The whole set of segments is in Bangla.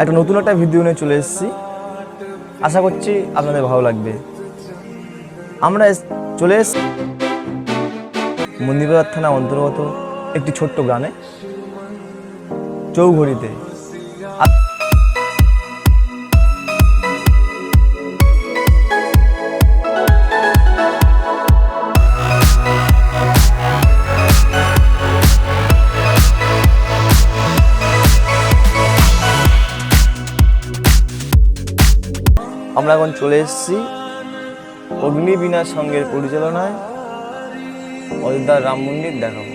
একটা নতুন একটা ভিডিও নিয়ে চলে এসেছি। আশা করছি আপনাদের ভালো লাগবে। আমরা চলে এসেছি মন্দিরবাজার থানা অন্তর্গত একটি ছোট্ট গ্রামে, চৌঘড়িতে। আমরা এখন চলে এসেছি অগ্নিবীণা সঙ্গের পরিচালনায় অযোধ্যার রাম মন্দির দেখাবো।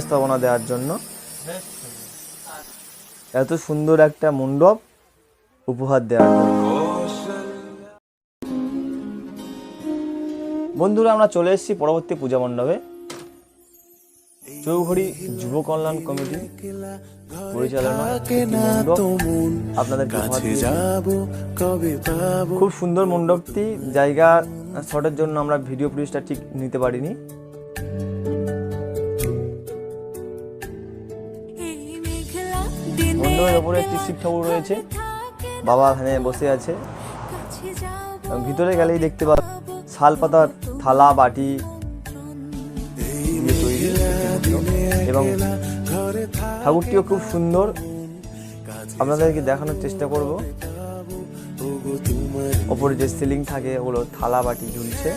উপস্থাপনা দেওয়ার জন্য। এত সুন্দর একটা মণ্ডপ উপহার দেওয়ার জন্য। বন্ধুরা আমরা চলে এসেছি পরবর্তী পূজা মণ্ডপে। চৌঘড়ি যুব কল্যাণ কমিটি পরিচালনা দিয়েছি। খুব সুন্দর মণ্ডপটি। জায়গা শটের জন্য আমরা ভিডিও ফুটেজটা ঠিক নিতে পারিনি। মণ্ডপের ওপরে একটি শিব ঠাকুর রয়েছে। বাবা এখানে বসে আছে। ভিতরে গেলেই দেখতে পাবেন শাল পাতার থালা, বাটি। এবং ঠাকুরটিও খুব সুন্দর। আপনাদেরকে দেখানোর চেষ্টা করব। ওপরে যে সিলিং থাকে, ওগুলো থালা, বাটি ঝুলছে।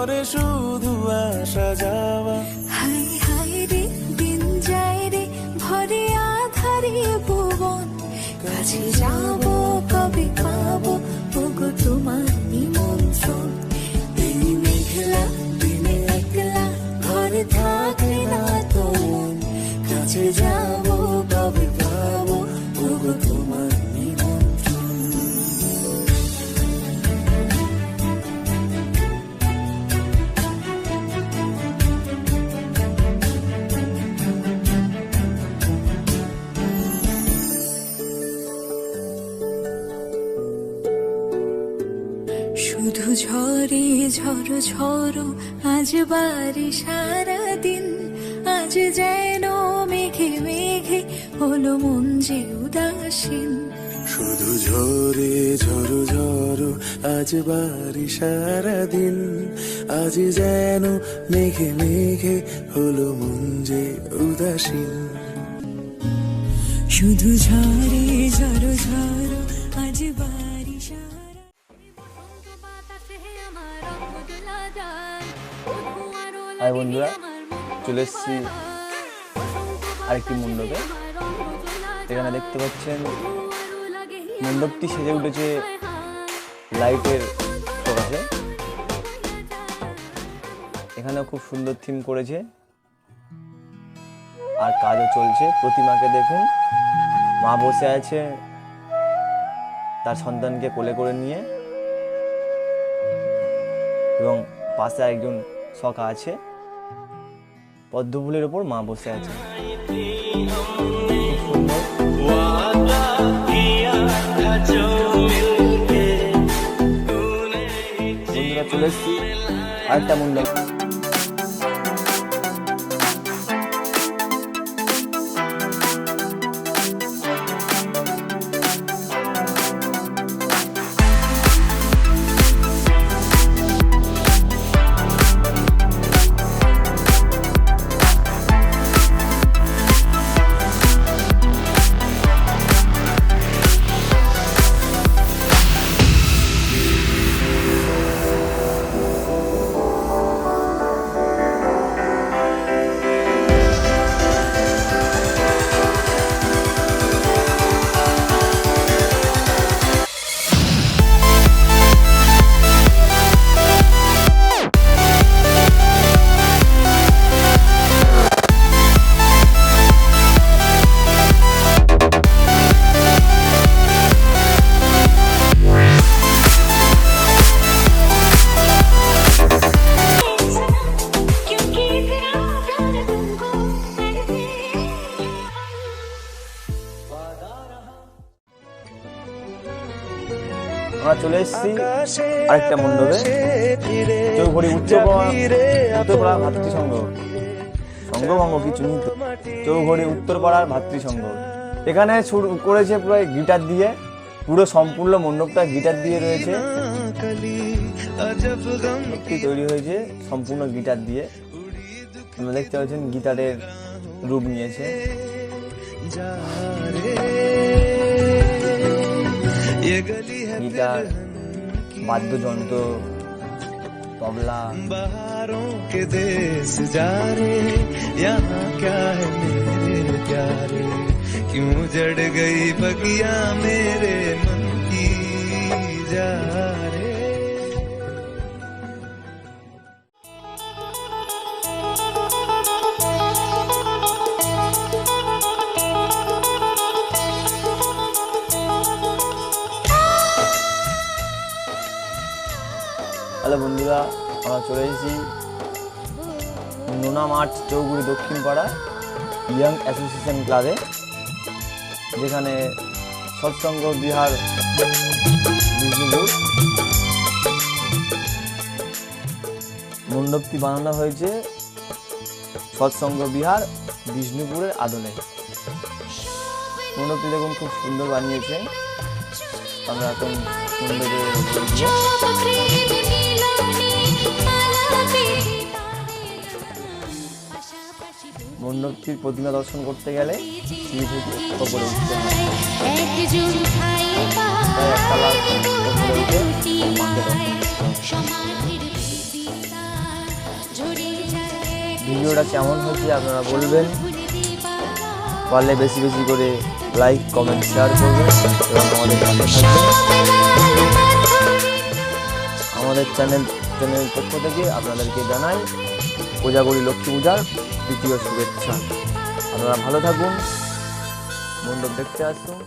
করে শুধু আসা যাওয়া। হাই হাই রে, দিন যায় রে, ভরে আধারে ভুবন। কাছে যাব ঝরে ঝড় ঝড় আজ বাড়ি সারা দিন। আজ যেন মেঘে মেঘে হলো মন যে উদাসীন। শুধু ঝরে ঝড়ো ঝড়ো আজ বাড়ি সারাদিন আজ যেন মেঘে মেঘে হলো মন যে উদাসীন। শুধু ঝরে ঝড় ঝড় হাই বন্ধুরা, চলে এসেছি আরেকটি মণ্ডপে। এখানে দেখতে পাচ্ছেন, মণ্ডপটি সেজে উঠেছে লাইটের প্রকাশে এখানেও খুব সুন্দর থিম করেছে। আর কাজও চলছে। প্রতিমাকে দেখুন, মা বসে আছে তার সন্তানকে কোলে করে নিয়ে। এবং পাশে একজন সখা আছে। পদ্মফুলের ওপর মা বসে আছে। আর তেমন এসছি। আরেকটা মণ্ডপ আমরা চলে এসেছি আরেকটা মণ্ডপে চৌঘড়ি উত্তরপাড়া উত্তরপাড়া ভাতৃসংঘ সংঘভঙ্গ কিছু নিত চৌঘড়ি উত্তরপাড়ার ভাতৃসংঘ এখানে শুরু করেছে পুরো গিটার দিয়ে পুরো সম্পূর্ণ মণ্ডপটা গিটার দিয়ে রয়েছে মণ্ডপটি তৈরি হয়েছে সম্পূর্ণ গিটার দিয়ে আপনারা দেখতে পাচ্ছেন গিটারের রূপ নিয়েছে ये गली है গিটার বাদ্যযন্ত্র তবলা बहारों के देश जा रे यहाँ क्या है मेरे प्यारे क्यों जड़ गई बगिया मेरे मन হ্যালো বন্ধুরা, আমরা চলে এসেছি নোনা মাঠ চৌগুড়ি দক্ষিণ পাড়া ইয়াং অ্যাসোসিয়েশন ক্লাবে, যেখানে সৎসঙ্গ বিহার বিষ্ণুপুর মণ্ডপটি বানানো হয়েছে সৎসঙ্গ বিহার বিষ্ণুপুরের আদলে মণ্ডপটি দেখুন খুব সুন্দর বানিয়েছে আমরা এখন উঠবো। মণ্ডপটির প্রতিমা দর্শন করতে গেলে ভিডিওটা কেমন হয়েছে আপনারা বলবেন। পারলে বেশি বেশি করে লাইক কমেন্ট শেয়ার করবেন এবং আমাদের আমাদের চ্যানেল, চ্যানেলের পক্ষ থেকে আপনাদেরকে জানাই কোজাগরি লক্ষ্মী পূজার দ্বিতীয় শুভেচ্ছা। আপনারা ভালো থাকুন, মণ্ডপ দেখতে আসুন।